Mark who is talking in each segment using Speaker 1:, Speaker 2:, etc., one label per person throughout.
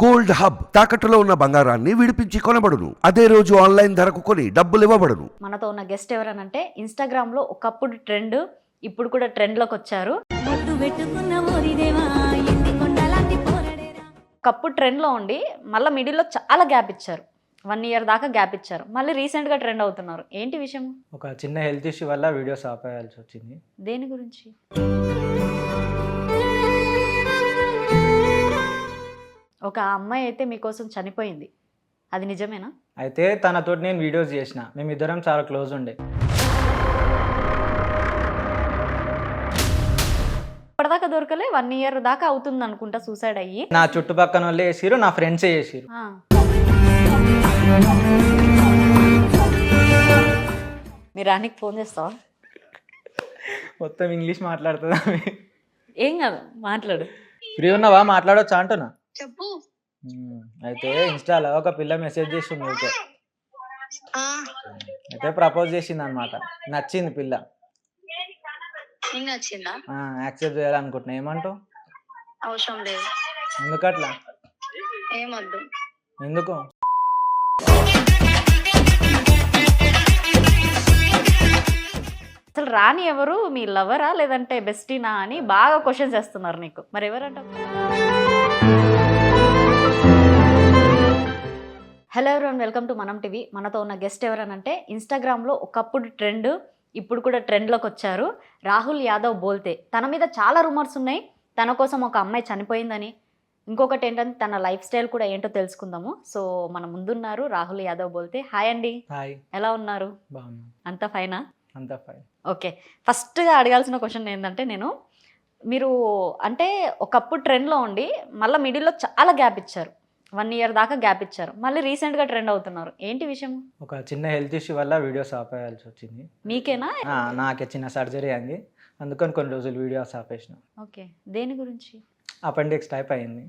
Speaker 1: Gold hub తాకట్టులో ఉన్న బంగారాన్ని విడిపించి కొనబడును. అదే రోజు ఆన్లైన్ ధరకు కొని డబ్బులు ఇవ్వబడును.
Speaker 2: మనతో ఉన్న గెస్ట్ ఎవరనంటే ఇన్స్టాగ్రామ్లో ఒకప్పుడు ట్రెండ్ ఇప్పుడు కూడా వచ్చారు.
Speaker 3: ఎండి కొండలాంటి పోరడేరా
Speaker 2: ఒకప్పుడు ట్రెండ్లో ఉండి మళ్ళీ మిడిల్లో చాలా గ్యాప్ ఇచ్చారు. వన్ ఇయర్ దాకా గ్యాప్ ఇచ్చారు. మళ్ళీ రీసెంట్గా ట్రెండ్ అవుతున్నారు. ఏంటి విషయం?
Speaker 4: ఒక చిన్న హెల్త్ ఇష్యూ వల్ల వీడియోస్ ఆపేయాల్సి వచ్చింది.
Speaker 2: దేని గురించి? ఒక అమ్మాయి అయితే మీకోసం చనిపోయింది. అది నిజమేనా?
Speaker 4: అయితే తనతో నేను వీడియోస్ చేసిన. మేమిద్దరం చాలా క్లోజ్ ఉండే.
Speaker 2: ఇప్పటిదాకా దొరకలే వన్ ఇయర్ దాకా అవుతుంది అనుకుంటా సూసైడ్ అయ్యి.
Speaker 4: నా చుట్టుపక్కన వాళ్ళే చేసిరు నా ఫ్రెండ్సే చేసిరు
Speaker 2: ఆ. మీ రానికి ఫోన్ చేస్తావా?
Speaker 4: మొత్తం ఇంగ్లీష్ మాట్లాడుతుందా?
Speaker 2: ఏం కాదు మాట్లాడు.
Speaker 4: ఫ్రీ ఉన్నావా? మాట్లాడొచ్చా అంటున్నా.
Speaker 5: చెప్పు.
Speaker 4: అయితే ఇన్స్టాలో ఒక పిల్ల మెసేజ్ చేసింది
Speaker 5: ఆ.
Speaker 4: అయితే ప్రపోజ్ చేసింది అనమాట నచ్చింది పిల్ల.
Speaker 5: నచ్చిందా?
Speaker 4: యాక్సెప్ట్ చేయాలనుకుంటున్నా. ఏమంటావు?
Speaker 5: అవసరం లేదు.
Speaker 4: ఎందుకట్లా?
Speaker 5: ఏమొద్దు
Speaker 4: ఎందుకు?
Speaker 2: అసలు రాని ఎవరు? మీ లవరా లేదంటే బెస్టీనా అని బాగా క్వశ్చన్స్ వేస్తున్నారు నీకు. మరి ఎవరంట hello everyone welcome to Manam TV మనతో ఉన్న గెస్ట్ ఎవరనంటే ఇన్స్టాగ్రామ్లో ఒకప్పుడు ట్రెండ్ ఇప్పుడు కూడా ట్రెండ్లోకి వచ్చారు. రాహుల్ యాదవ్ బోల్తే. తన మీద చాలా రూమర్స్ ఉన్నాయి. తన కోసం ఒక అమ్మాయి చనిపోయిందని. ఇంకొకటి ఏంటంటే తన లైఫ్ స్టైల్ కూడా ఏంటో తెలుసుకుందాము. సో మన ముందున్నారు రాహుల్ యాదవ్ బోల్తే. హాయ్ అండి.
Speaker 4: హాయ్
Speaker 2: ఎలా ఉన్నారు? అంతా ఫైనా
Speaker 4: అంతా ఫైన్
Speaker 2: ఓకే ఫస్ట్గా అడగాల్సిన క్వశ్చన్ ఏంటంటే నేను మీరు అంటే ఒకప్పుడు ట్రెండ్లో ఉండి మళ్ళీ మిడిల్లో చాలా గ్యాప్ ఇచ్చారు. వన్ ఇయర్ దాకా గ్యాప్ ఇచ్చారు. మళ్ళీ రీసెంట్గా ట్రెండ్ అవుతున్నారు. ఏంటి విషయం?
Speaker 4: ఒక చిన్న హెల్త్ ఇష్యూ వల్ల వీడియోస్ ఆపేయాల్సి వచ్చింది.
Speaker 2: మీకేనా?
Speaker 4: నాకే చిన్న సర్జరీ అయింది అందుకని కొన్ని రోజులు వీడియోస్ ఆపేసిన.
Speaker 2: ఓకే. దేని గురించి?
Speaker 4: అపెండిక్స్ టైప్ అయింది.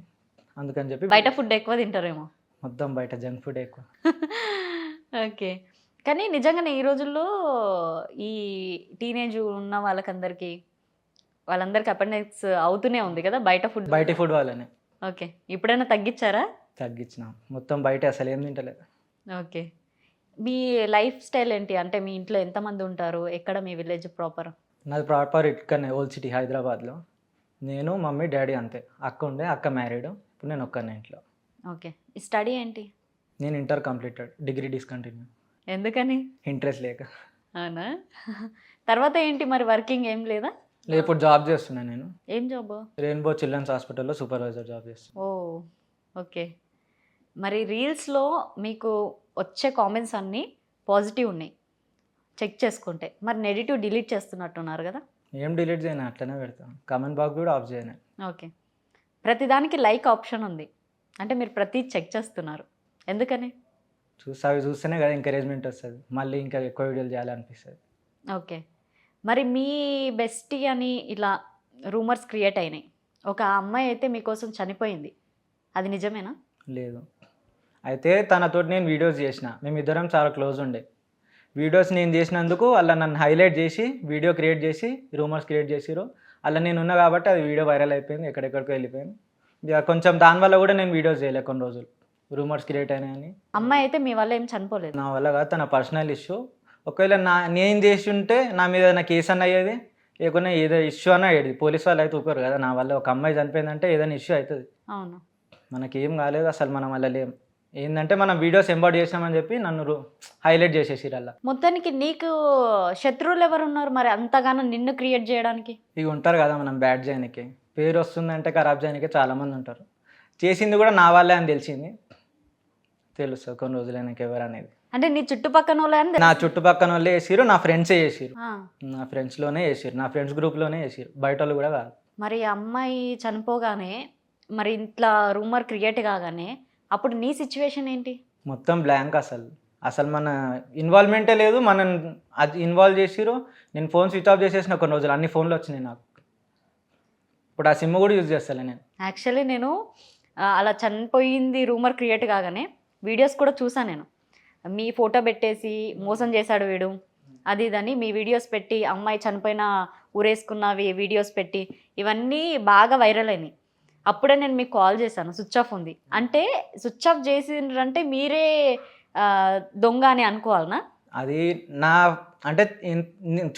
Speaker 4: అందుకని చెప్పి
Speaker 2: బయట ఫుడ్ ఎక్కువ తింటారేమో.
Speaker 4: మొత్తం బయట జంక్ ఫుడ్ ఎక్కువ.
Speaker 2: ఓకే. కానీ నిజంగానే ఈ రోజుల్లో ఈ టీనేజ్ ఉన్న వాళ్ళకందరికీ వాళ్ళందరికీ అపెండిక్స్ అవుతూనే ఉంది కదా బయట ఫుడ్.
Speaker 4: బయట ఫుడ్ వల్లనే.
Speaker 2: ఓకే. ఇప్పుడైనా తగ్గించారా?
Speaker 4: తగ్గించిన. మొత్తం బయట అసలు ఏం తింటలేదు
Speaker 2: ఓకే. మీ లైఫ్ స్టైల్ ఏంటి? అంటే మీ ఇంట్లో ఎంతమంది ఉంటారు? ఎక్కడ మీ విలేజ్ ప్రాపర్?
Speaker 4: నాది ప్రాపర్ ఇక్కడనే ఓల్డ్ సిటీ హైదరాబాద్లో. నేను మమ్మీ డాడీ అంతే. అక్క ఉండే అక్క మ్యారీడ్. ఇప్పుడు నేను ఒక్కనే ఇంట్లో.
Speaker 2: ఓకే. ఈ స్టడీ ఏంటి?
Speaker 4: నేను ఇంటర్ కంప్లీటెడ్. Degree discontinue.
Speaker 2: ఎందుకని?
Speaker 4: ఇంట్రెస్ట్ లేక.
Speaker 2: అవునా? తర్వాత ఏంటి మరి? వర్కింగ్ ఏం లేదా?
Speaker 4: లేదు ఇప్పుడు జాబ్ చేస్తున్నాను నేను.
Speaker 2: ఏం జాబ్?
Speaker 4: రెయిన్బో చిల్డ్రన్స్ హాస్పిటల్లో సూపర్వైజర్ జాబ్ చేస్తాను
Speaker 2: ఓ ఓకే. మరి రీల్స్లో మీకు వచ్చే కామెంట్స్ అన్నీ పాజిటివ్ ఉన్నాయి. చెక్ చేసుకుంటే. మరి నెగిటివ్ డిలీట్ చేస్తున్నట్టున్నారు కదా?
Speaker 4: ఏం డిలీట్ చేయను అట్లనే పెడతాను కామెంట్ బాక్స్ కూడా ఆఫ్ చేయను.
Speaker 2: ఓకే. ప్రతిదానికి లైక్ ఆప్షన్ ఉంది. అంటే మీరు ప్రతి చెక్ చేస్తున్నారు. ఎందుకని?
Speaker 4: చూసి అవి చూస్తేనే కదా ఎంకరేజ్మెంట్ వస్తుంది. మళ్ళీ ఇంకా ఎక్కువ వీడియోలు చేయాలనిపిస్తుంది.
Speaker 2: ఓకే. మరి మీ బెస్టీ అని ఇలా రూమర్స్ క్రియేట్ అయినాయి. ఒక అమ్మాయి అయితే మీకోసం చనిపోయింది. అది నిజమేనా?
Speaker 4: లేదు. అయితే తనతో నేను వీడియోస్ చేసిన. మేమిద్దరం చాలా క్లోజ్ ఉండే. వీడియోస్ నేను చేసినందుకు అలా నన్ను హైలైట్ చేసి వీడియో క్రియేట్ చేసి రూమర్స్ క్రియేట్ చేసిరు అలా నేను ఉన్నా కాబట్టి అది వీడియో వైరల్ అయిపోయింది ఎక్కడెక్కడికో వెళ్ళిపోయింది. ఇక కొంచెం దానివల్ల కూడా నేను వీడియోస్ చేయలే కొన్ని రోజులు. రూమర్స్ క్రియేట్ అయినాయని
Speaker 2: అమ్మాయి అయితే మీ వల్ల ఏం చనిపోలేదు?
Speaker 4: నా వల్ల కాదు తన పర్సనల్ ఇష్యూ. ఒకవేళ నా నేను చేసి ఉంటే నా మీద నా కేసు అన్న అయ్యేది లేకుండా ఏదో ఇష్యూ అన్న అయ్యేది పోలీస్ వాళ్ళు అయితే ఊపారు కదా నా వల్ల ఒక అమ్మాయి చనిపోయిందంటే ఏదైనా ఇష్యూ అవుతుంది.
Speaker 2: అవును.
Speaker 4: మనకి కాలేదు అసలు మనం వల్ల లేం. ఏంటంటే మనం వీడియోస్ ఎంబాడ్ చేసామని చెప్పి నన్ను హైలైట్ చేసేసి అలా.
Speaker 2: మొత్తానికి నీకు శత్రువులు ఎవరు ఉన్నారు మరి అంతగానో నిన్ను క్రియేట్ చేయడానికి?
Speaker 4: ఇక ఉంటారు కదా మనం బ్యాడ్ చేయడానికి పేరు వస్తుందంటే ఖరాబ్ చేయడానికి చాలామంది ఉంటారు. చేసింది కూడా నా వాళ్ళే అని తెలిసింది. తెలుస్తుంది కొన్ని రోజులైనాక ఎవరు అనేది.
Speaker 2: అంటే నీ చుట్టుపక్కల వాళ్ళే
Speaker 4: నా చుట్టుపక్కన వాళ్ళే వేసిరు నా ఫ్రెండ్సే చేసిరు నా ఫ్రెండ్స్లోనే వేసిరు నా ఫ్రెండ్స్ గ్రూప్లోనే వేసిరు బయట వాళ్ళు కూడా కాదు.
Speaker 2: మరి అమ్మాయి చనిపోగానే మరి ఇంట్లో రూమర్ క్రియేట్ కాగానే అప్పుడు నీ సిచ్యువేషన్ ఏంటి?
Speaker 4: మొత్తం బ్లాంక్ అసలు. అసలు మన ఇన్వాల్వ్మెంటే లేదు మనం అది ఇన్వాల్వ్ చేసిరు నేను ఫోన్ స్విచ్ ఆఫ్ చేసేసిన కొన్ని రోజులు అన్ని ఫోన్లు వచ్చినాయి నాకు. ఇప్పుడు ఆ సిమ్ కూడా యూజ్ చేస్తాను నేను.
Speaker 2: యాక్చువల్లీ నేను అలా చనిపోయింది రూమర్ క్రియేట్ కాగానే వీడియోస్ కూడా చూసాను నేను. మీ ఫోటో పెట్టేసి మోసం చేశాడు వీడు. అది ఇదని మీ వీడియోస్ పెట్టి అమ్మాయి చనిపోయిన ఊరేసుకున్నవి వీడియోస్ పెట్టి ఇవన్నీ బాగా వైరల్ అయినాయి. అప్పుడే నేను మీకు కాల్ చేశాను స్విచ్ ఆఫ్ ఉంది. అంటే స్విచ్ ఆఫ్ చేసిండ్రంటే మీరే దొంగ అని అనుకోవాలనా?
Speaker 4: అది నా అంటే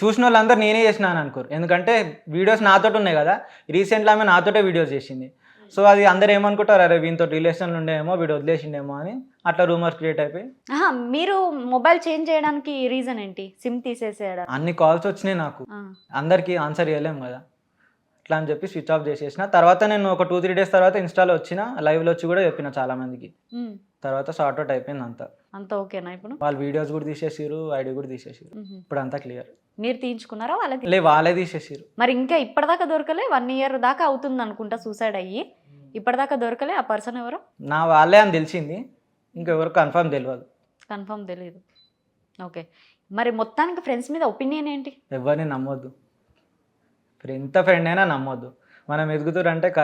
Speaker 4: చూసిన వాళ్ళందరూ నేనే చేసినాను అనుకోరు. ఎందుకంటే వీడియోస్ నాతోటి ఉన్నాయి కదా. రీసెంట్గా ఆమె నాతోటే వీడియోస్ చేసింది. సో అది అందరు ఏమనుకుంటారు? అరే వీనితో రిలేషన్లు ఉండేమో వీడు వదిలేసిండేమో అని అట్లా రూమర్స్ క్రియేట్ అయిపోయి.
Speaker 2: మీరు మొబైల్ చేంజ్ చేయడానికి రీజన్ ఏంటి? సిమ్ తీసేసేయడం.
Speaker 4: అన్ని కాల్స్ వచ్చినాయి నాకు. అందరికీ ఆన్సర్ చేయలేము కదా. అట్లా అని చెప్పి స్విచ్ ఆఫ్ చేసేసిన. తర్వాత నేను ఒక టూ త్రీ డేస్ తర్వాత ఇన్స్టాలో వచ్చిన లైవ్లో వచ్చి కూడా చెప్పిన చాలా మందికి తర్వాత సార్ట్ అవుట్ అయిపోయింది అంతా.
Speaker 2: అంత ఓకేనా ఇప్పుడు?
Speaker 4: వాళ్ళు వీడియోస్ కూడా తీసేసారు ఐడి కూడా తీసేసారు. ఇప్పుడు అంతా క్లియర్.
Speaker 2: మీరు తీయించుకున్నారా వాళ్ళకి?
Speaker 4: లే వాళ్ళే తీసేసారు
Speaker 2: మరి ఇంకా ఇప్పటిదాకా దొరకలే? వన్ ఇయర్ దాకా అవుతుంది అనుకుంటా సూసైడ్ అయ్యి. ఇప్పటిదాకా దొరకలే? ఆ పర్సన్ ఎవరు?
Speaker 4: నా వాళ్ళే అని తెలిసింది. ఇంకెవరు కన్ఫర్మ్ తెలియదు
Speaker 2: కన్ఫర్మ్ తెలియదు ఓకే. మరి మొత్తానికి ఫ్రెండ్స్ మీద ఒపీనియన్ ఏంటి?
Speaker 4: ఎవరిని నమ్మొద్దు. ఎంత ఫ్రెండ్ అయినా నమ్మొద్దు. మనం ఎదుగుతారంటే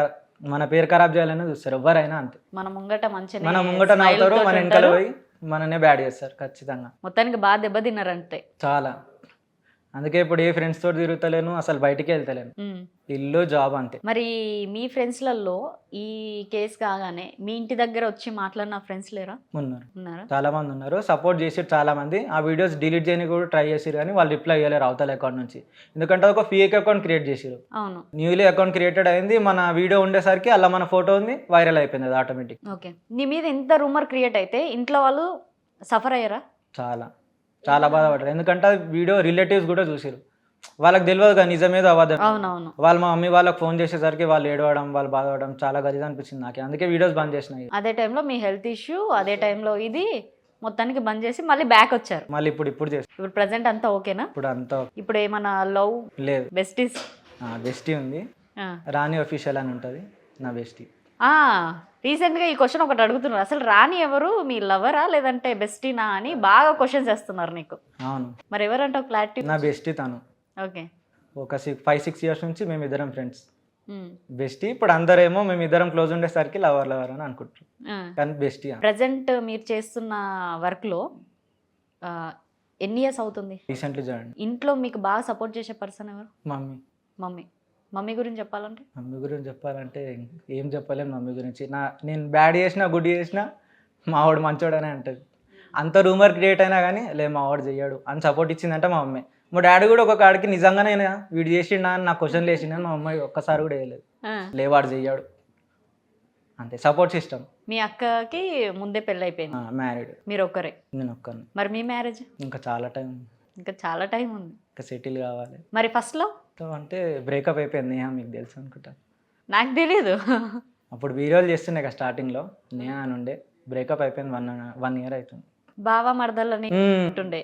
Speaker 4: మన పేరు ఖరాబ్ చేయాలని చూస్తారు. ఎవరైనా అంతే.
Speaker 2: మన ముంగట మంచి
Speaker 4: మన ముంగట నవ్వుతారు మన వెనకాల పోయి మననే బ్యాడ్ చేస్తారు ఖచ్చితంగా.
Speaker 2: మొత్తానికి బాగా దెబ్బతిన్నారంటే
Speaker 4: చాలా. అందుకే ఇప్పుడు ఏ ఫ్రెండ్స్ తోటి తిరుగుతలేను అసలు బయటికి వెళ్తలేను. ఇల్లు జాబ్ అంతే.
Speaker 2: మరి మీ ఫ్రెండ్స్లలో ఈ కేసు కాగానే మీ ఇంటి దగ్గర వచ్చి మాట్లాడిన ఫ్రెండ్స్ లేరా?
Speaker 4: ఉన్నారు.
Speaker 2: ఉన్నారా?
Speaker 4: చాలా మంది ఉన్నారు. సపోర్ట్ చేసి చాలా మంది. ఆ వీడియోస్ డిలీట్ చేయని కూడా ట్రై చేసిరు కానీ వాళ్ళు రిప్లై అయ్యలేరు అవతల అకౌంట్ నుంచి. ఎందుకంటే ఒక ఫేక్ అకౌంట్ క్రియేట్ చేసిరు
Speaker 2: అవును.
Speaker 4: న్యూలీ అకౌంట్ క్రియేటెడ్ అయింది. మన వీడియో ఉండేసరికి అలా మన ఫోటో ఉంది వైరల్ అయిపోయింది అది ఆటోమేటిక్
Speaker 2: ఓకే నీ మీద ఇంత రూమర్ క్రియేట్ అయితే ఇంట్లో వాళ్ళు సఫర్ అయ్యారా?
Speaker 4: చాలా. చాలా బాధపడ్డారు. ఎందుకంటే వీడియో రిలేటివ్స్ కూడా చూసిరు వాళ్ళకి తెలియదు కదా నిజమేదో అవ్వదు
Speaker 2: అవునవును.
Speaker 4: వాళ్ళు మా మమ్మీ వాళ్ళకి ఫోన్ చేసేసరికి వాళ్ళు ఏడవడం వాళ్ళు బాధపడడం చాలా గదిగా అనిపించింది నాకు. అందుకే వీడియోస్ బంద్ చేసినాయి.
Speaker 2: అదే టైంలో మీ హెల్త్ ఇష్యూ అదే టైంలో ఇది మొత్తానికి బంద్ చేసి మళ్ళీ బ్యాక్ వచ్చారు.
Speaker 4: మళ్ళీ ఇప్పుడు ఇప్పుడు చేసి.
Speaker 2: ఇప్పుడు ప్రజెంట్ అంతా ఓకేనా
Speaker 4: ఇప్పుడు అంతా
Speaker 2: ఇప్పుడు ఏమన్నా లవ్
Speaker 4: లేదు.
Speaker 2: బెస్టీస్
Speaker 4: బెస్టీ ఉంది. రాణి అఫీషియల్ అని ఉంటుంది నా బెస్టీ
Speaker 2: రీసెంట్గా ఈ క్వశ్చన్ ఒకటి అడుగుతున్నారు. అసలు రాని ఎవరు? మీ లవరా లేదంటే బెస్టీనా అని బాగా క్వశ్చన్స్ వేస్తున్నారు నీకు.
Speaker 4: అవును.
Speaker 2: మరి ఎవరంటావు క్లారిటీ
Speaker 4: నా బెస్టీ తను.
Speaker 2: ఓకే.
Speaker 4: ఒక సిక్స్ ఫైవ్ సిక్స్ ఇయర్స్ నుంచి మేము ఇద్దరం ఫ్రెండ్స్ బెస్టీ ఇప్పుడు అందరేమో మేము ఇద్దరం క్లోజ్ ఉండేసరికి లవర్ లవర్ అని అనుకుంటారు కానీ బెస్టీ
Speaker 2: ప్రజెంట్ మీరు చేస్తున్న వర్క్లో ఎన్ని ఇయర్స్ అవుతుంది?
Speaker 4: రీసెంట్లీ జాయిన్
Speaker 2: ఇంట్లో మీకు బాగా సపోర్ట్ చేసే పర్సన్ ఎవరు?
Speaker 4: మమ్మీ.
Speaker 2: మమ్మీ. మమ్మీ గురించి చెప్పాలంటే?
Speaker 4: మమ్మీ గురించి చెప్పాలంటే ఏం చెప్పలేము మమ్మీ గురించి. నా నేను బ్యాడ్ చేసినా గుడ్ చేసినా మా వాడు మంచోడనే అంటది. అంత రూమర్ క్రియేట్ అయినా కానీ లే మా వాడు చెయ్యాడు అని సపోర్ట్ ఇచ్చిందంటే మా మమ్మీ. మా డాడీ కూడా ఒక కాడికి నిజంగానే వీడు చేసిండా అని నా క్వశ్చన్ వేసిండు మా అమ్మాయి ఒక్కసారి కూడా వేయలేదు
Speaker 2: ఆ,
Speaker 4: లే వాడు చెయ్యాడు. అంతే సపోర్ట్ సిస్టమ్
Speaker 2: మీ అక్కకి ముందే పెళ్ళి అయిపోయింది
Speaker 4: మ్యారీడ్
Speaker 2: మీరు ఒక్కరే
Speaker 4: నేను ఒక్కను
Speaker 2: మరి మీ మ్యారేజ్
Speaker 4: ఇంకా చాలా టైం
Speaker 2: ఇంకా చాలా టైం ఉంది.
Speaker 4: ఇంకా సెటిల్ కావాలి.
Speaker 2: మరి ఫస్ట్లో
Speaker 4: సో అంటే బ్రేకప్ అయిపోయింది నేహా మీకు తెలుసు అనుకుంటా.
Speaker 2: నాకు తెలియదు
Speaker 4: అప్పుడు వీడియోలు చేస్తుండే కదా స్టార్టింగ్లో నేహా అని ఉండే. బ్రేకప్ అయిపోయింది వన్ వన్ ఇయర్ అవుతుంది.
Speaker 2: బావా మరదలని
Speaker 4: మ్మ్.
Speaker 2: ఉంటుండే.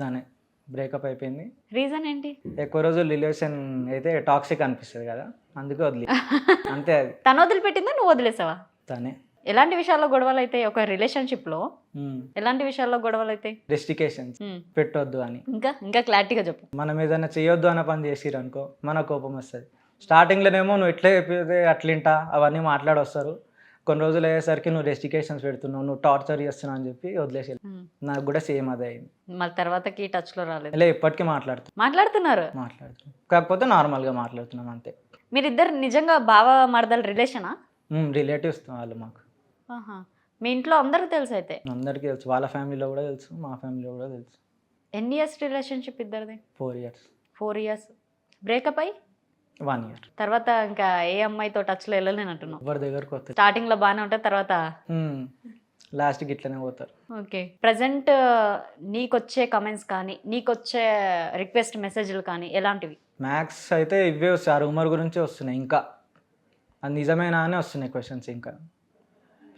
Speaker 4: దానే బ్రేకప్ అయిపోయింది.
Speaker 2: రీజన్ ఏంటి?
Speaker 4: ఎక్కువ రోజులు రిలేషన్ అయితే టాక్సిక్ అనిపిస్తుంది కదా అందుకే వదిలి. అంతే అది.
Speaker 2: తను వదిలిపెట్టిందా నువ్వు వదిలేసావా?
Speaker 4: తనే.
Speaker 2: ఎలాంటి విషయాల్లో గొడవలు అయితే ఒక రిలేషన్షిప్లో ఎలాంటి విషయాల్లో గొడవలు అయితే
Speaker 4: రెస్టికేషన్స్ పెట్టొద్దు అని.
Speaker 2: ఇంకా ఇంకా క్లారిటీగా చెప్పు.
Speaker 4: మనం ఏదైనా చేయొద్దు అన్న పని చేసిరు అనుకో మన కోపం వస్తుంది. స్టార్టింగ్లోనేమో నువ్వు ఎట్లా చెప్పితే అట్లింటా అవన్నీ మాట్లాడొస్తారు. కొన్ని రోజులు అయ్యేసరికి నువ్వు రెస్టికేషన్స్ పెడుతున్నావు నువ్వు టార్చర్ చేస్తున్నావు అని చెప్పి వదిలేసి. నాకు కూడా సేమ్ అదే అయింది.
Speaker 2: మళ్ళీ తర్వాతకి టచ్లో రాలేదు.
Speaker 4: ఇలా ఇప్పటికీ మాట్లాడుతున్నాం
Speaker 2: మాట్లాడుతున్నారు?
Speaker 4: మాట్లాడుతున్నాం కాకపోతే నార్మల్గా మాట్లాడుతున్నాం అంతే.
Speaker 2: మీరిద్దరు నిజంగా బావ మరదల రిలేషనా
Speaker 4: రిలేటివ్స్ వాళ్ళు మాకు.
Speaker 2: మీ ఇంట్లో అందరికి తెలుసు అయితే?
Speaker 4: అందరికీ తెలుసు. వాళ్ళ ఫ్యామిలీలో కూడా తెలుసు మా ఫ్యామిలీలో కూడా తెలుసు.
Speaker 2: ఎన్ని ఇయర్స్ రిలేషన్షిప్ ఇద్దరిది?
Speaker 4: Four years
Speaker 2: four years breakup అయ్యి?
Speaker 4: వన్ ఇయర్
Speaker 2: తర్వాత ఇంకా ఏ అమ్మాయితో టచ్లో వెళ్ళలేను అంటున్నావు?
Speaker 4: ఎవరి దగ్గరకు వస్తారు
Speaker 2: స్టార్టింగ్లో బాగానే ఉంటుంది తర్వాత?
Speaker 4: లాస్ట్కి ఇట్లనే పోతారు.
Speaker 2: ఓకే. ప్రజెంట్ నీకొచ్చే కమెంట్స్ కానీ నీకొచ్చే రిక్వెస్ట్ మెసేజ్లు కానీ ఎలాంటివి?
Speaker 4: మ్యాథ్స్ అయితే ఇవే వస్తాయి. ఆ రూమర్ గురించే వస్తున్నాయి ఇంకా. అది నిజమేనా అని వస్తున్నాయి క్వశ్చన్స్ ఇంకా.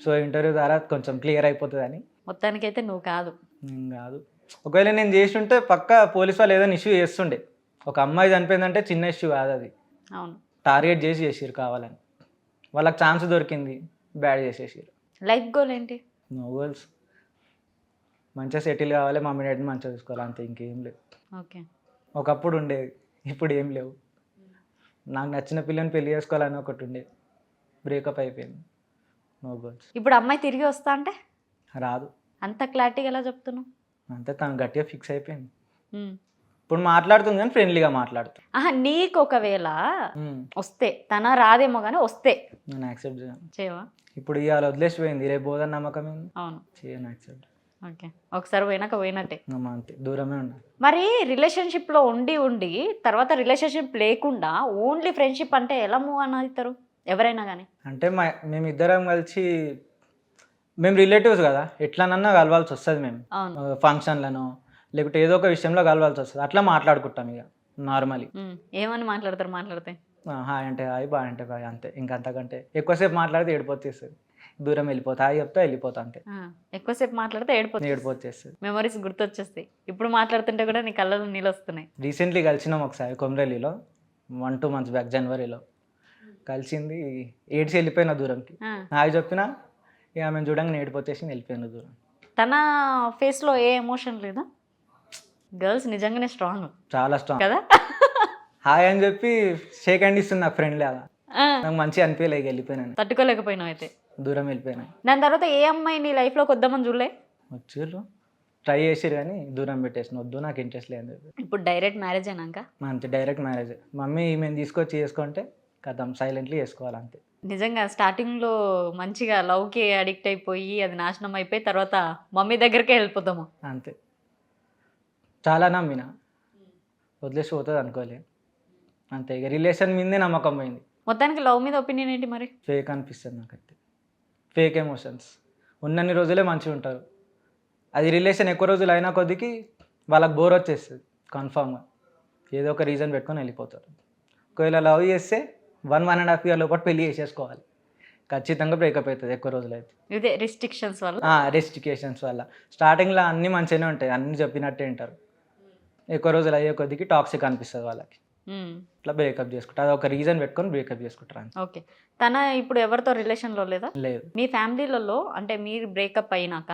Speaker 4: సో ఇంటర్వ్యూ ద్వారా కొంచెం క్లియర్ అయిపోతుందని.
Speaker 2: మొత్తానికైతే నువ్వు కాదు.
Speaker 4: నేను కాదు. ఒకవేళ నేను చేసి ఉంటే పక్క పోలీస్ వాళ్ళు ఏదైనా ఇష్యూ చేస్తుండే. ఒక అమ్మాయి చనిపోయిందంటే చిన్న ఇష్యూ కాదు అది.
Speaker 2: అవును.
Speaker 4: టార్గెట్ చేసి చేసిరు కావాలని. వాళ్ళకి ఛాన్స్ దొరికింది బ్యాడ్ చేసేసారు
Speaker 2: లైఫ్ గోల్ ఏంటి?
Speaker 4: నో గర్ల్స్ మంచిగా సెటిల్ కావాలి మమ్మీ డాడీని మంచిగా చూసుకోవాలి అంతే ఇంకేం లేదు.
Speaker 2: ఓకే.
Speaker 4: ఒకప్పుడు ఉండేది ఇప్పుడు ఏం లేవు. నాకు నచ్చిన పిల్లని పెళ్ళి చేసుకోవాలని ఒకటి ఉండేది బ్రేకప్ అయిపోయింది. నో గర్ల్స్
Speaker 2: ఇప్పుడు అమ్మాయి తిరిగి వస్తా అంటే?
Speaker 4: రాదు.
Speaker 2: అంత క్లారిటీగా ఎలా చెప్తున్నావు?
Speaker 4: అంతే తను గట్టిగా ఫిక్స్ అయిపోయింది. ఇప్పుడు మాట్లాడుతుంది కానీ ఫ్రెండ్లీగా మాట్లాడుతుంది.
Speaker 2: ఆహా నీకు ఒకవేళ వస్తే తన రాదేమో కానీ వస్తే?
Speaker 4: నేను యాక్సెప్ట్ చేయను
Speaker 2: చేయవా?
Speaker 4: ఇప్పుడు ఇవాళ వదిలేసిపోయింది రేపు పోదని నమ్మకం ఏంది?
Speaker 2: అవును.
Speaker 4: చేయను యాక్సెప్ట్
Speaker 2: ఓకే. ఒకసారి పోయినాక పోయినట్టే.
Speaker 4: అంతే దూరమే ఉండాలి.
Speaker 2: మరి రిలేషన్షిప్లో ఉండి ఉండి తర్వాత రిలేషన్షిప్ లేకుండా ఓన్లీ ఫ్రెండ్షిప్ అంటే ఎలా మూవ్ అని అవుతారు? ఎవరైనా కానీ
Speaker 4: అంటే మా మేము ఇద్దరం కలిసి మేము రిలేటివ్స్ కదా. ఎట్లనన్నా కలవాల్సి వస్తుంది మేము.
Speaker 2: అవును.
Speaker 4: ఫంక్షన్లను లేకుంటే ఏదో ఒక విషయంలో కలవాల్సి వస్తుంది. అట్లా మాట్లాడుకుంటాం ఇక నార్మలీ
Speaker 2: ఉమ్, ఏమని మాట్లాడతారు మాట్లాడితే?
Speaker 4: హాయ్ అంటే హాయ్ బాయ్ అంటే బాయ్ అంతే. ఇంకా అంతకంటే. ఎక్కువసేపు మాట్లాడితే ఏడిపోతేస్తుంది. దూరం వెళ్ళిపోతా హాయ్ చెప్తా వెళ్ళిపోతా అంతే.
Speaker 2: ఆ, ఎక్కువసేపు మాట్లాడితే ఏడిపోతుంది.
Speaker 4: ఏడిపోతేస్తుంది.
Speaker 2: మెమరీస్ గుర్తొచ్చేస్తాయి. ఇప్పుడు మాట్లాడుతుంటే కూడా నీ కళ్ళలో నీళ్ళు వస్తున్నాయి.
Speaker 4: రీసెంట్లీ కలిసినాం ఒకసారి కొమరలిలో వన్ టూ మంత్స్ బ్యాక్ జనవరిలో కలిసింది ఏడ్చి వెళ్ళిపోయిన దూరంకి. హాయ్ చెప్పినా ఇక ఆమె చూడంగా ఏడిపోతేసి వెళ్ళిపోయిన దూరం.
Speaker 2: తన ఫేస్లో ఏ ఎమోషన్ లేదా? గర్ల్స్ నిజంగానే స్ట్రాంగ్.
Speaker 4: చాలా స్ట్రాంగ్.
Speaker 2: కదా?
Speaker 4: హాయ్ అని చెప్పి షేక్ హ్యాండ్ ఇస్తుంది నాకు ఫ్రెండ్ లాగా.
Speaker 2: ఆ,
Speaker 4: నాకు మంచిగా అనిపించలేక వెళ్ళిపోయినాను.
Speaker 2: తట్టుకోలేకపోయినావు అయితే.
Speaker 4: దూరం వెళ్ళిపోయినా.
Speaker 2: దాని తర్వాత ఏ అమ్మాయి నీ లైఫ్లోకి వద్దామని చూడలే?
Speaker 4: వచ్చిర్రు. ట్రై చేసిర్రు కానీ దూరం పెట్టేసిన వద్దు నాకు ఇంట్రెస్ట్ లేదు
Speaker 2: ఇప్పుడు డైరెక్ట్ మ్యారేజ్ అయినాక
Speaker 4: మా అంతే డైరెక్ట్ మ్యారేజ్ మమ్మీ మేము తీసుకొచ్చి చేసుకుంటే కథం సైలెంట్లీ చేసుకోవాలి అంతే
Speaker 2: నిజంగా స్టార్టింగ్లో మంచిగా లవ్కి అడిక్ట్ అయిపోయి అది నాశనం అయిపోయి తర్వాత మమ్మీ దగ్గరికే వెళ్ళిపోతాము.
Speaker 4: అంతే. చాలా నమ్మిన. వదిలేసి పోతుంది అనుకోలే. అంతే ఇక రిలేషన్ మీదే నమ్మకం పోయింది.
Speaker 2: మొత్తానికి లవ్ మీద ఒపీనియన్ ఏంటి మరి?
Speaker 4: ఫేక్ అనిపిస్తుంది నాకైతే. ఫేక్ ఎమోషన్స్ ఉన్నన్ని రోజులే మంచిగా ఉంటారు. అది రిలేషన్ ఎక్కువ రోజులు అయినా కొద్దికి వాళ్ళకి బోర్ వచ్చేస్తుంది కన్ఫామ్గా ఏదో ఒక రీజన్ పెట్టుకొని వెళ్ళిపోతారు. ఒకవేళ లవ్ చేస్తే one one and half year లోపల పెళ్ళి చేసేసుకోవాలి. ఖచ్చితంగా బ్రేకప్ అవుతుంది ఎక్కువ రోజులు అయితే
Speaker 2: ఇదే రిస్ట్రిక్షన్స్ వల్ల?
Speaker 4: రెస్టికేషన్స్ వల్ల. స్టార్టింగ్లో అన్నీ మంచిగానే ఉంటాయి అన్నీ చెప్పినట్టే వింటారు. ఎక్కువ రోజులు అయ్యే కొద్దికి టాక్సిక్ అనిపిస్తుంది వాళ్ళకి. ఇట్లా బ్రేకప్ చేసుకుంటారు అది ఒక రీజన్ పెట్టుకొని బ్రేకప్ చేసుకుంటారు
Speaker 2: ఓకే. తన ఇప్పుడు ఎవరితో రిలేషన్లో లేదా?
Speaker 4: లేదు.
Speaker 2: మీ ఫ్యామిలీలలో అంటే మీరు బ్రేకప్ అయినాక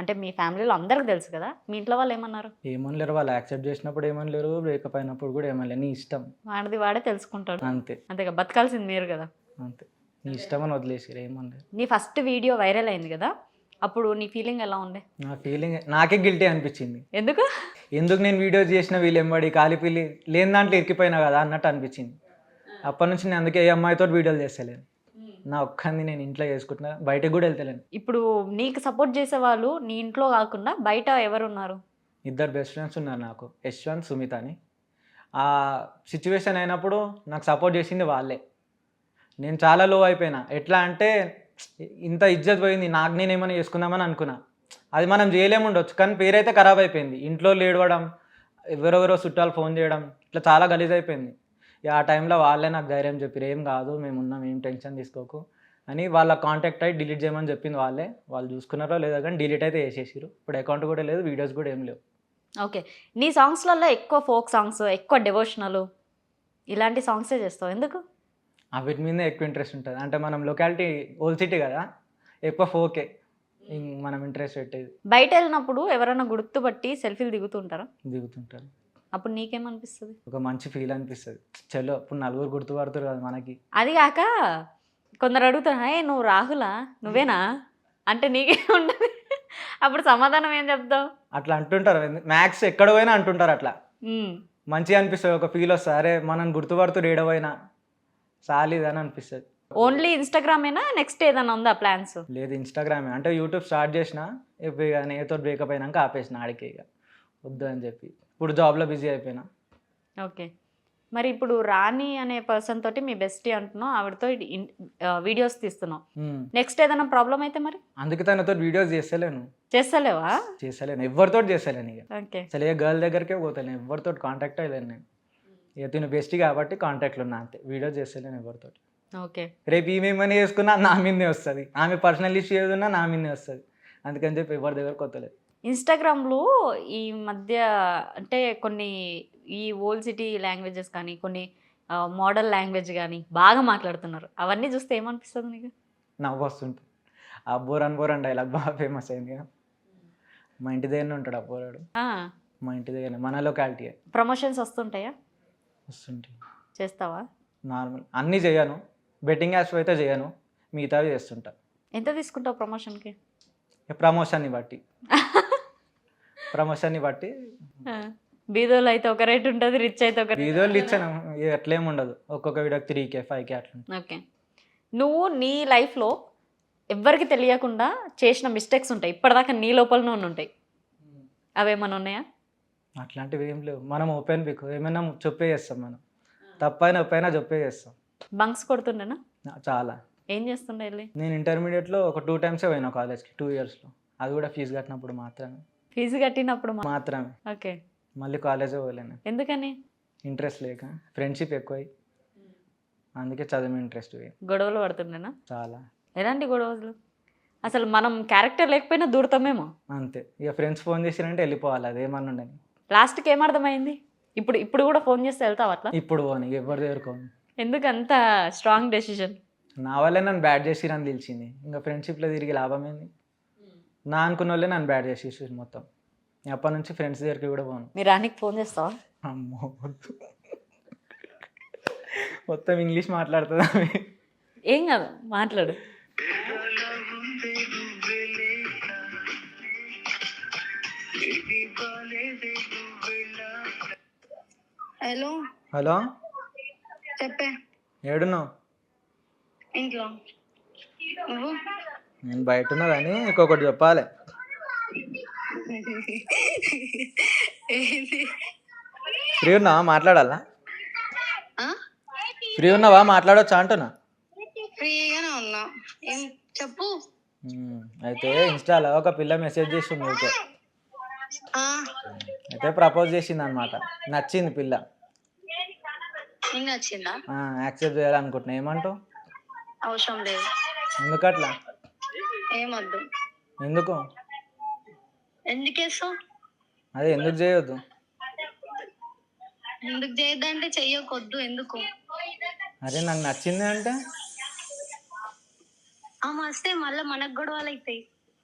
Speaker 2: అంటే మీ ఫ్యామిలీలో అందరికి తెలుసు కదా? మీ ఇంట్లో వాళ్ళు ఏమన్నారు?
Speaker 4: ఏమనలేరు వాళ్ళు యాక్సెప్ట్ చేసినప్పుడు ఏమనలేరు బ్రేకప్ అయినప్పుడు కూడా ఏమనలేరు. నీ ఇష్టం.
Speaker 2: వాడిది వాడే తెలుసుకుంటాడు.
Speaker 4: అంతే.
Speaker 2: అంతేగా బతకాల్సింది మీరు కదా.
Speaker 4: అంతే. నీ ఇష్టం అని వదిలేసిరు ఏమనలేరు.
Speaker 2: నీ ఫస్ట్ వీడియో వైరల్ అయింది కదా అప్పుడు నీ ఫీలింగ్ ఎలా ఉంది
Speaker 4: నా ఫీలింగ్ నాకే గిల్టీ అనిపించింది.
Speaker 2: ఎందుకు?
Speaker 4: ఎందుకు నేను వీడియో చేసిన వీళ్ళు ఎంబడి కాలిపిల్లి లేని దాంట్లో ఇరికిపోయినా కదా అన్నట్టు అనిపించింది. అప్పటి నుంచి నేను అందుకే ఏ అమ్మాయితో వీడియోలు చేస్తలేను. నా ఒక్కరిని నేను ఇంట్లో చేసుకుంటున్నా బయటకు కూడా వెళ్తలేను.
Speaker 2: ఇప్పుడు నీకు సపోర్ట్ చేసే వాళ్ళు నీ ఇంట్లో కాకుండా బయట ఎవరు ఉన్నారు
Speaker 4: ఇద్దరు బెస్ట్ ఫ్రెండ్స్ ఉన్నారు నాకు యశ్వంత్ సుమిత అని ఆ సిచ్యువేషన్ అయినప్పుడు నాకు సపోర్ట్ చేసింది వాళ్ళే. నేను చాలా లో అయిపోయినా. ఎట్లా అంటే ఇంత ఇజ్జత్ పోయింది నాకు నేను ఏమైనా చేసుకుందామని అనుకున్నా. అది మనం చేయలేము ఉండొచ్చు కానీ పేరైతే ఖరాబ్ అయిపోయింది. ఇంట్లో లేడవడం ఎవరెవరో చుట్టాలు ఫోన్ చేయడం ఇట్లా చాలా గలీజ్ అయిపోయింది. ఆ టైంలో వాళ్ళే నాకు ధైర్యం చెప్పారు ఏం కాదు మేము ఉన్నాం ఏం టెన్షన్ తీసుకోకు అని వాళ్ళ కాంటాక్ట్ అయ్యి డిలీట్ చేయమని చెప్పింది వాళ్ళే. వాళ్ళు చూసుకున్నారో లేదో కానీ డిలీట్ అయితే చేసేసారు ఇప్పుడు అకౌంట్ కూడా లేదు వీడియోస్ కూడా ఏం లేవు.
Speaker 2: ఓకే నీ సాంగ్స్లలో ఎక్కువ ఫోక్ సాంగ్స్ ఎక్కువ డెవోషనల్ ఇలాంటి సాంగ్సే చేస్తావు? ఎందుకు?
Speaker 4: వీటి మీద ఎక్కువ ఇంట్రెస్ట్ ఉంటుంది. అంటే మనం లొకాలిటీ ఓల్డ్ సిటీ కదా ఎక్కువ ఫోకే మనం ఇంట్రెస్ట్ పెట్టేది.
Speaker 2: బయట వెళ్ళినప్పుడు ఎవరైనా గుర్తుపట్టి సెల్ఫీలు దిగుతుంటారా
Speaker 4: దిగుతుంటారు.
Speaker 2: అప్పుడు నీకేమనిపిస్తుంది?
Speaker 4: ఒక మంచి ఫీల్ అనిపిస్తుంది. చలో ఇప్పుడు నలుగురు గుర్తుపడతారు కదా మనకి.
Speaker 2: అది కాక కొందరు అడుగుతారు హే నువ్వు రాహులా? నువ్వేనా? అంటే నీకే ఉండదు అప్పుడు సమాధానం ఏం చెప్తావు?
Speaker 4: అట్లా అంటుంటారు. మ్యాథ్స్ ఎక్కడ పోయినా అంటుంటారు అట్లా. మంచిగా అనిపిస్తుంది. ఒక ఫీల్ వస్తుంది. అరే మనం గుర్తుపడుతూ ఏడవైనా సాలిది అని అనిపిస్తుంది.
Speaker 2: ఓన్లీ ఇన్స్టాగ్రామేనా? నెక్స్ట్ ఏదైనా ఉందా ప్లాన్స్?
Speaker 4: లేదు ఇన్స్టాగ్రామే. అంటే యూట్యూబ్ స్టార్ట్ చేసిన నేతో బ్రేకప్ అయినాక ఆపేసిన ఆడికి ఇక. వద్దు అని చెప్పి. ఇప్పుడు జాబ్లో బిజీ అయిపోయినా.
Speaker 2: ఓకే. మరి ఇప్పుడు రాణి అనే పర్సన్ తోటి మీ బెస్టీ అంటున్నావు. ఆవిడతో వీడియోస్ తీస్తున్నావు. నెక్స్ట్ ఏదైనా ప్రాబ్లం అయితే మరి?
Speaker 4: అందుకే తనతో వీడియోస్ చేస్తలేను.
Speaker 2: చేస్తలేవా?
Speaker 4: చేస్తలేను. ఎవరితో చేస్తలేను ఇక. అసలు ఏ గర్ల్ దగ్గరికే పోతలేను. ఎవరితో కాంటాక్ట్ అయ్యలేను నేను. ఇక తిను బెస్ట్ కాబట్టి కాంటాక్ట్లో ఉన్నా అంతే. వీడియోస్ చేస్తలేను ఎవరితో
Speaker 2: ఓకే.
Speaker 4: రేపు ఈమె ఏమైనా చేసుకున్నా నా మీదే వస్తుంది. ఆమె పర్సనల్ ఇష్యూ ఏదున్నా నా మీదే వస్తుంది. అందుకని చెప్పి ఎవరి దగ్గర కొత్తలేదు.
Speaker 2: ఇన్స్టాగ్రామ్లో ఈ మధ్య అంటే కొన్ని ఈ ఓల్డ్ సిటీ లాంగ్వేజెస్ కానీ కొన్ని మోడల్ లాంగ్వేజ్ కానీ బాగా మాట్లాడుతున్నారు. అవన్నీ చూస్తే ఏమనిపిస్తుంది నీకు?
Speaker 4: నవ్వు వస్తుంటుంది ఆ బోరన్ బోరన్ డైలాగ్ బాగా ఫేమస్ అయింది కదా. మా ఇంటి దగ్గరనే ఉంటాడు ఆ బోరాడు. మా ఇంటి దగ్గర మన లొకాలిటీ
Speaker 2: ప్రమోషన్స్ వస్తుంటాయా?
Speaker 4: వస్తుంటాయి.
Speaker 2: చేస్తావా?
Speaker 4: నార్మల్. అన్నీ చేయను. బెట్టింగ్ యాప్స్ అయితే చేయను. మిగతావి చేస్తుంటా.
Speaker 2: ఎంత తీసుకుంటావు ప్రమోషన్కి?
Speaker 4: ప్రమోషన్ని బట్టి. ప్రమోషన్ని బట్టి.
Speaker 2: బీదోలు అయితే ఒక రేట్ ఉంటుంది రిచ్ అయితే ఒక
Speaker 4: వీడియోలు ఇచ్చాను అట్లేం ఉండదు. ఒక్కొక్క వీడియోకి త్రీ కే ఫైవ్ కే అట్లా
Speaker 2: ఓకే. నువ్వు నీ లైఫ్లో ఎవ్వరికి తెలియకుండా చేసిన మిస్టేక్స్ ఉంటాయి. ఇప్పటిదాకా నీ లోపలనే ఉంటాయి. అవేమన్నా ఉన్నాయా?
Speaker 4: అట్లాంటివి ఏం లేవు. మనం ఓపెన్ పిక్ ఏమైనా చెప్పే చేస్తాం మనం. తప్పైనా ఒప్పైనా చెప్పే చేస్తాం
Speaker 2: బంక్స్ కొడుతుండేనా?
Speaker 4: చాలా.
Speaker 2: ఏం చేస్తుండే వెళ్ళి?
Speaker 4: నేను ఇంటర్మీడియట్లో ఒక టూ టైమ్సే పోయినా కాలేజ్కి టూ ఇయర్స్లో. అది కూడా ఫీజు కట్టినప్పుడు మాత్రమే.
Speaker 2: ఫీజు కట్టినప్పుడు మా-
Speaker 4: మాత్రమే.
Speaker 2: ఓకే.
Speaker 4: మళ్ళీ కాలేజే పోలేను
Speaker 2: ఎందుకని?
Speaker 4: ఇంట్రెస్ట్ లేక. ఫ్రెండ్షిప్ ఎక్కువై. అందుకే చదివే ఇంట్రెస్ట్
Speaker 2: గొడవలు పడుతుండేనా?
Speaker 4: చాలా.
Speaker 2: ఎలాంటి గొడవలు? అసలు మనం క్యారెక్టర్ లేకపోయినా దూరతామేమో.
Speaker 4: అంతే. ఇక ఫ్రెండ్స్ ఫోన్ చేసిరంటే వెళ్ళిపోవాలి అదేమన్నా ఉండని
Speaker 2: లాస్ట్కి ఏమర్థమైంది ఇప్పుడు ఇప్పుడు కూడా ఫోన్ చేస్తే వెళ్తావు అట్లా?
Speaker 4: ఇప్పుడు పోనీ ఎవరి దగ్గరకోను
Speaker 2: ఎందుకు అంత స్ట్రాంగ్ డెసిషన్?
Speaker 4: నా వల్లే నన్ను బ్యాడ్ చేసిరని తెలిసింది. ఇంకా ఫ్రెండ్షిప్లో తిరిగి లాభం ఏంది? నా అనుకున్న వాళ్ళే నన్ను బ్యాడ్ చేసేసి మొత్తం. అప్పటి నుంచి ఫ్రెండ్స్ దగ్గరికి కూడా పోను.
Speaker 2: మీ రానికి ఫోన్ చేస్తావా?
Speaker 4: అమ్మో. మొత్తం ఇంగ్లీష్ మాట్లాడుతుంది.
Speaker 2: ఏం కాదు మాట్లాడు.
Speaker 5: Hello
Speaker 4: hello?
Speaker 5: చెప్పే.
Speaker 4: ఏడున్నావు?
Speaker 5: ఇంట్లో. నువ్వు?
Speaker 4: నేను బయట ఉన్నా కానీ ఇంకొకటి చెప్పాలి. ఫ్రీ ఉన్నావా? మాట్లాడాలా? ఫ్రీ ఉన్నావా? మాట్లాడొచ్చా అంటున్నా.
Speaker 5: ఫ్రీగానే ఉన్నా. ఏం చెప్పు.
Speaker 4: అయితే ఇన్స్టాలో ఒక పిల్ల మెసేజ్ చేసింది
Speaker 5: ఆ?
Speaker 4: అయితే ప్రపోజ్ చేసింది అనమాట నచ్చింది? పిల్ల యాక్సెప్ట్ చేయాలనుకుంటున్నా. ఏమంటావు?
Speaker 5: అవసరం లేదు.
Speaker 4: ఎందుకట్లా?
Speaker 5: ఏమొద్దు.
Speaker 4: ఎందుకు?
Speaker 5: ఎందుకేస్తావు
Speaker 4: అదే ఎందుకు చేయొద్దు?
Speaker 5: ఎందుకు చేయొద్దంటే చెయ్యకొద్దు ఎందుకు?
Speaker 4: అరే నాకు నచ్చింది అంటే?
Speaker 5: ఆ వస్తే మళ్ళీ మనకు గొడవలు అవుతాయి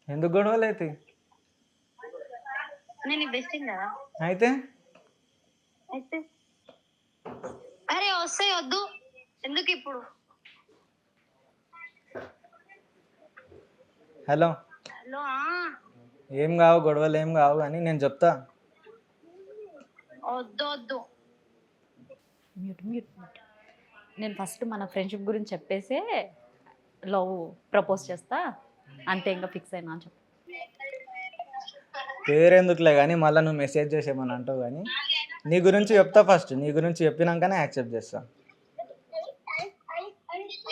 Speaker 4: ఎందుకు గొడవలు అవుతాయి
Speaker 5: నేను బెస్ట్ కదా.
Speaker 4: అయితే?
Speaker 5: అయితే? అరే వస్తాయి వద్దు. ఎందుకు ఇప్పుడు?
Speaker 4: హలో.
Speaker 5: హలో. ఆ,
Speaker 4: ఏం కావు గొడవలు ఏం కావు అని నేను చెప్తా.
Speaker 5: వద్దు
Speaker 2: మ్యూట్ మ్యూట్. నేను ఫస్ట్ మన ఫ్రెండ్షిప్ గురించి చెప్పేసే లవ్ ప్రపోజ్ చేస్తా. అంతే ఇంకా ఫిక్స్ అయినా అని చెప్పు.
Speaker 4: పేరెందుకులే కానీ మళ్ళీ నువ్వు మెసేజ్ చేసేమని అంటావు కానీ నీ గురించి చెప్తా ఫస్ట్ నీ గురించి చెప్పినాకనే యాక్సెప్ట్ చేస్తా.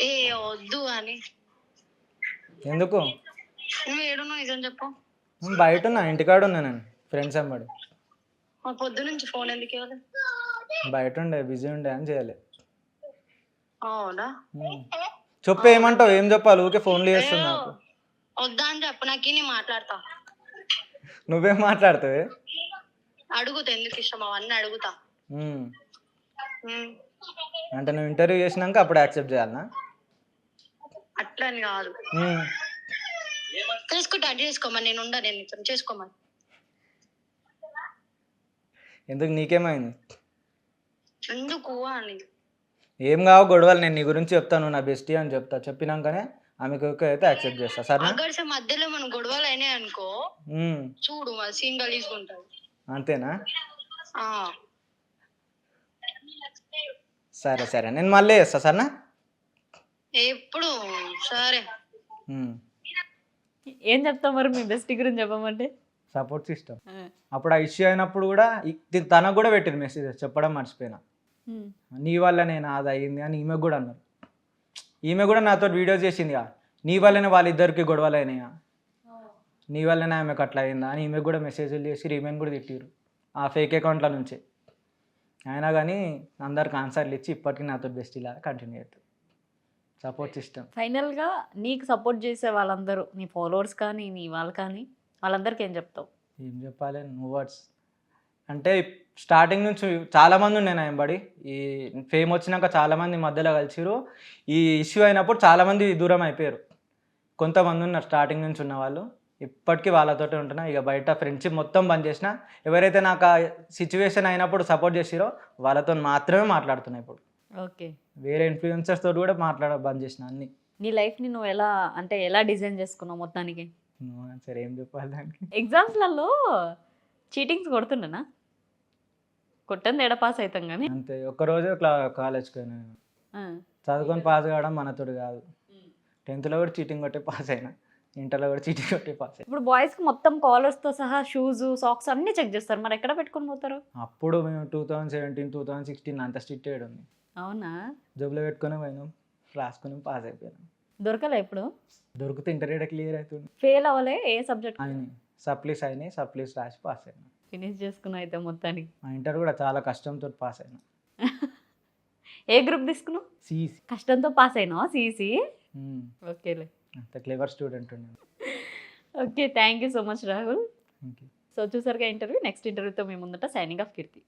Speaker 5: ఏ వద్దు అని.
Speaker 4: ఎందుకు?
Speaker 5: నువ్వు ఏడున్నావు నిజం చెప్పు.
Speaker 4: నేను బయట ఉన్నా ఇంటికాడ ఉన్నా నేను ఫ్రెండ్స్ అమ్మడి
Speaker 5: మా పొద్దు నుంచి ఫోన్ ఎందుకు ఇవ్వాలి?
Speaker 4: బయట ఉండే బిజీ ఉండే అని చేయాలి.
Speaker 5: అవునా.
Speaker 4: చెప్పు ఏమంటావు? ఏం చెప్పాలి? ఊకే ఫోన్లు చేస్తున్నా నాకు.
Speaker 5: వద్దా అని చెప్పు నాకు నీ మాట్లాడతా.
Speaker 4: నువ్వేం మాట్లాడుతావే?
Speaker 5: అడుగుతా ఎందుకు ఇష్టం? అవన్నీ అడుగుతా.
Speaker 4: ఉమ్.
Speaker 5: ఉమ్,
Speaker 4: అంటే నువ్వు ఇంటర్వ్యూ చేసినాక అప్పుడు యాక్సెప్ట్ చేయాలనా?
Speaker 5: అట్లా అని కాదు.
Speaker 4: ఉమ్.
Speaker 5: చేసుకుంటే అడ్డు చేసుకోమని నేను ఉండా నేను చేసుకోమని.
Speaker 4: ఎందుకు నీకేమైంది?
Speaker 5: ఎందుకు అని.
Speaker 4: ఏం కావు గొడవలు నేను నీ గురించి చెప్తాను నా బెస్టీ అని చెప్తా. చెప్పినాకనే ఆమెకు ఓకే అయితే యాక్సెప్ట్ చేస్తా సరేనా?
Speaker 5: అగర్స మధ్యలో మన గొడవలు అయినాయి అనుకో. చూడు మరి సింగల్ తీసుకుంటాడు.
Speaker 4: అంతేనా? సరే సరే నేను మళ్ళీ చేస్తా సరేనా?
Speaker 5: ఎప్పుడు? సరే.
Speaker 2: ఏం చెప్తావు మరి? మీ బెస్ట్ గురించి చెప్పమంటే?
Speaker 4: సపోర్ట్ సిస్టమ్ అప్పుడు ఆ ఇష్యూ అయినప్పుడు కూడా తనకు కూడా పెట్టింది మెసేజ్ చెప్పడం మర్చిపోయినా. నీ వల్ల నేను అది అయ్యింది అని ఈమె కూడా అన్నారు. ఈమె కూడా నాతో వీడియో చేసిందిగా. నీ వల్లనే వాళ్ళిద్దరికి గొడవలు అయినాయా? నీ వల్లనే ఆమెకు అట్లా అయిందా అని ఈమె కూడా మెసేజ్లు చేసి ఈమెను కూడా తిట్టిరు ఆ ఫేక్ అకౌంట్ల నుంచి. అయినా కానీ అందరికి ఆన్సర్లు ఇచ్చి ఇప్పటికీ నాతో బెస్ట్ ఇలా కంటిన్యూ అవుతుంది సపోర్ట్ సిస్టమ్.
Speaker 2: ఫైనల్గా నీకు సపోర్ట్ చేసే వాళ్ళందరూ నీ ఫాలోవర్స్ కానీ నీ వాళ్ళు కానీ వాళ్ళందరికీ ఏం చెప్తావు?
Speaker 4: ఏం చెప్పాలి? నువ్వు వర్డ్స్. అంటే స్టార్టింగ్ నుంచి చాలామంది ఉండే నా బడి. ఈ ఫేమ్ వచ్చినాక చాలామంది మధ్యలో కలిసిరు ఈ ఇష్యూ అయినప్పుడు చాలామంది దూరం అయిపోయారు. కొంతమంది ఉన్నారు స్టార్టింగ్ నుంచి ఉన్న వాళ్ళు. ఇప్పటికీ వాళ్ళతోటే ఉంటున్నా. ఇక బయట ఫ్రెండ్షిప్ మొత్తం బంద్ చేసిన ఎవరైతే నాకు ఆ సిచ్యువేషన్ అయినప్పుడు సపోర్ట్ చేసిరో వాళ్ళతో మాత్రమే మాట్లాడుతున్నా ఇప్పుడు.
Speaker 2: ఓకే.
Speaker 4: వేరే ఇన్ఫ్లుయెన్సర్స్ తోటి కూడా మాట్లాడ బంద్ చేసిన అన్ని.
Speaker 2: నీ లైఫ్ని నువ్వు ఎలా అంటే ఎలా డిజైన్ చేసుకున్నావు మొత్తానికి?
Speaker 4: సరే ఏం చెప్పాలి దానికి?
Speaker 2: ఎగ్జామ్స్లలో చీటింగ్స్ కొడుతుండేనా? కొట్టని తేడా పాస్ అవుతాం కానీ
Speaker 4: అంతే ఒక్కరోజు క్లా కాలేజ్కి. చదువుకొని పాస్ కావడం మనతోడు కాదు. టెన్త్లో కూడా చీటింగ్ కొట్టి పాస్ అయినా. ఇంటర్లో కూడా చీటింగ్ కొట్టి పాస్ అయినా
Speaker 2: ఇప్పుడు బాయ్స్కి మొత్తం కాలర్స్తో సహా షూస్ సాక్స్ అన్నీ చెక్ చేస్తారు. మరి ఎక్కడ పెట్టుకొని పోతారు?
Speaker 4: అప్పుడు మేము two thousand seventeen two thousand sixteen అంత స్ట్రిక్ట్ ఉంది.
Speaker 2: అవునా?
Speaker 4: జబ్బులో పెట్టుకొని పోయినాం. రాసుకొని పాస్ అయిపోయినాం.
Speaker 2: దొరకలే ఇప్పుడు?
Speaker 4: దొరికితే ఇంటర్వ్యూ క్లియర్ అవుతుంది.
Speaker 2: ఫెయిల్ అవ్వలే ఏ సబ్జెక్ట్
Speaker 4: అయినాయి. సప్లీస్ అయినాయి సప్లీస్ రాసి పాస్ అయినా.
Speaker 2: ఫినిష్ చేసుకున్నా అయితే మొత్తానికి.
Speaker 4: మా ఇంటర్ కూడా చాలా కష్టంతో పాస్ అయినా.
Speaker 2: ఏ గ్రూప్ తీసుకున్నావు?
Speaker 4: సిఈసి
Speaker 2: కష్టంతో పాస్ అయినావా? సిఈసి ఓకేలే.
Speaker 4: అంత క్లెవర్ స్టూడెంట్ ఉండే
Speaker 2: okay thank you so much Rahul
Speaker 4: thank you
Speaker 2: so చూసారుగా ఇంటర్వ్యూ నెక్స్ట్ ఇంటర్వ్యూతో మేము ముందట సైనింగ్ ఆఫ్ కీర్తి